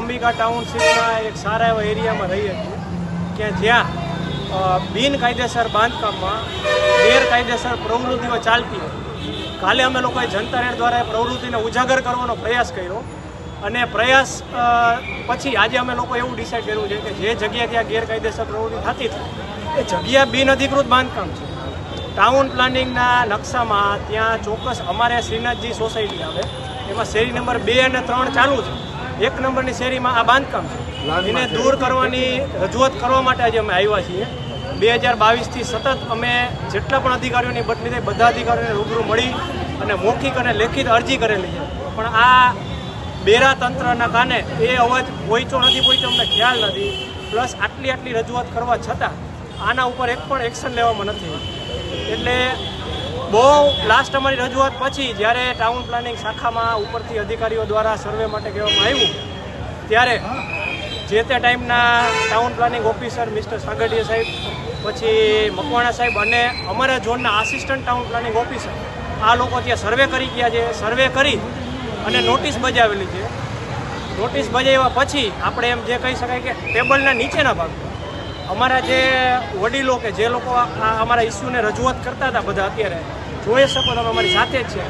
અંબિકા ટાઉનશીપના એક સારા એવા એરિયામાં રહીએ છીએ કે જ્યાં બિનકાયદેસર બાંધકામમાં ગેરકાયદેસર પ્રવૃત્તિઓ ચાલતી હતી. કાલે અમે લોકોએ જનતા રેડ દ્વારા પ્રવૃત્તિને ઉજાગર કરવાનો પ્રયાસ કર્યો અને પ્રયાસ પછી આજે અમે લોકો એવું ડિસાઇડ કર્યું છે કે જે જગ્યાથી ત્યાં ગેરકાયદેસર પ્રવૃત્તિ થતી હતી, એ જગ્યા બિનઅધિકૃત બાંધકામ છે. ટાઉન પ્લાનિંગના નકશામાં ત્યાં ચોક્કસ અમારે શ્રીનાથજી સોસાયટી આવે, એમાં શેરી નંબર બે અને ત્રણ ચાલુ છે. એક નંબરની શેરીમાં આ બાંધકામ છે. એને દૂર કરવાની રજૂઆત કરવા માટે આજે અમે આવ્યા છીએ. બે હજાર બાવીસથી સતત અમે જેટલા પણ અધિકારીઓની બદલી થઈ બધા અધિકારીઓને રૂબરૂ મળી અને મૌખિક અને લેખિત અરજી કરેલી છે. પણ આ બેરા તંત્રના કાને એ અવાજ પહોંચ્યો નથી પહોંચ્યો અમને ખ્યાલ નથી. પ્લસ આટલી આટલી રજૂઆત કરવા છતાં આના ઉપર એક પણ એક્શન લેવામાં નથી એટલે બહુ લાસ્ટ અમારી રજૂઆત પછી જ્યારે ટાઉન પ્લાનિંગ શાખામાં ઉપરથી અધિકારીઓ દ્વારા સર્વે માટે કહેવામાં આવ્યું, ત્યારે જે તે ટાઈમના town planning officer mister Sagadiya સાહેબ, પછી મકવાણા સાહેબ અને અમારા ઝોનના આસિસ્ટન્ટ ટાઉન પ્લાનિંગ ઓફિસર આ લોકો ત્યાં સર્વે કરી ગયા છે સર્વે કરી અને નોટિસ બજાવેલી છે. નોટિસ બજાવ્યા પછી આપણે એમ જે કહી શકાય કે ટેબલના નીચેના ભાગ, અમારા જે વડીલો કે જે લોકો આ અમારા ઇસ્યુને રજૂઆત કરતા હતા બધા અત્યારે જોઈ શકો તમે અમારી સાથે જ છે.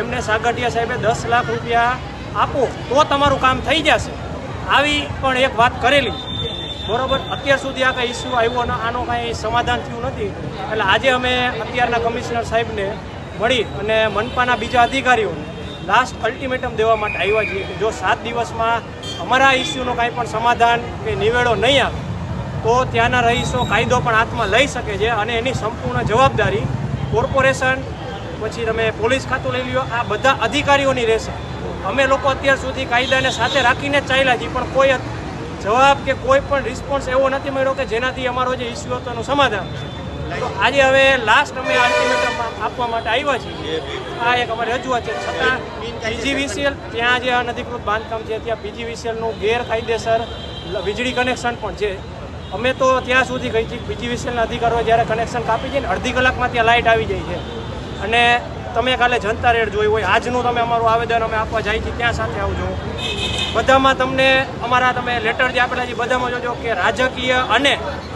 એમને સાગઠિયા સાહેબે દસ લાખ રૂપિયા આપો તો તમારું કામ થઈ જશે. આવી પણ એક વાત કરેલી. બરોબર, અત્યાર સુધી આ કંઈ ઇસ્યુ આવ્યો અને આનો કાંઈ સમાધાન થયું નથી. એટલે આજે અમે અત્યારના કમિશનર સાહેબને મળી અને મનપાના બીજા અધિકારીઓને લાસ્ટ અલ્ટિમેટમ દેવા માટે આવ્યા છીએ કે જો સાત દિવસમાં અમારા ઇસ્યુનો કાંઈ પણ સમાધાન કે નિવેડો નહીં આવે, તો ત્યાંના રહીશો કાયદો પણ હાથમાં લઈ શકે છે અને એની સંપૂર્ણ જવાબદારી કોર્પોરેશન પછી તમે પોલીસ ખાતું લઈ લ્યો. આ બધા અધિકારીઓની રહેશે. અમે લોકો અત્યાર સુધી કાયદાને સાથે રાખીને ચાલ્યા છીએ, પણ કોઈ જવાબ કે કોઈ પણ રિસ્પોન્સ એવો નથી મળ્યો કે જેનાથી અમારો જે ઇસ્યુ હતો એનું સમાધાન તો આજે હવે લાસ્ટ અમે અલ્ટિમેટમ આપવા માટે આવ્યા છીએ. આ એક અમારી રજૂઆત છે. છતાં પીજીવીસીએલ ત્યાં જે અનધિકૃત બાંધકામ છે, ત્યાં પીજીવીસીએલનું ગેરકાયદેસર વીજળી કનેક્શન પણ છે. અમે તો ત્યાં સુધી ગઈ છીએ. પીજીવીસીએલના અધિકારીઓ જ્યારે કનેક્શન કાપી છે ને અડધી કલાકમાં ત્યાં લાઇટ આવી જાય છે. અને તમે કાલે જનતા રેડ જોઈ હોય, આજનું તમે અમારું આવેદન અમે આપવા જાય છે ત્યાં સાથે આવજો. બધામાં તમને અમારા તમે લેટર જે આપેલા છે બધામાં જોજો કે રાજકીય અને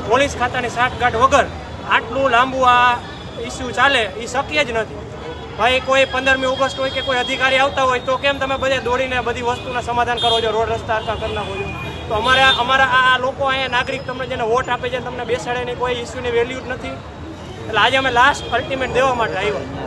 પોલીસ ખાતાની સાઠગાંઠ વગર આટલું લાંબુ આ ઇસ્યુ ચાલે, એ શક્ય જ નથી. ભાઈ, કોઈ પંદરમી ઓગસ્ટ હોય કે કોઈ અધિકારી આવતા હોય, તો કેમ તમે બધે દોડીને બધી વસ્તુના સમાધાન કરો છો, રોડ રસ્તા હરકા કરી નાખો છો? તો અમારા અમારા આ લોકો અહીંયા નાગરિક તમને જેને વોટ આપે છે તમને બેસાડે કોઈ ઇસ્યુની વેલ્યુ જ નથી. એટલે આજે અમે લાસ્ટ અલ્ટિમેટ દેવા માટે આવ્યા.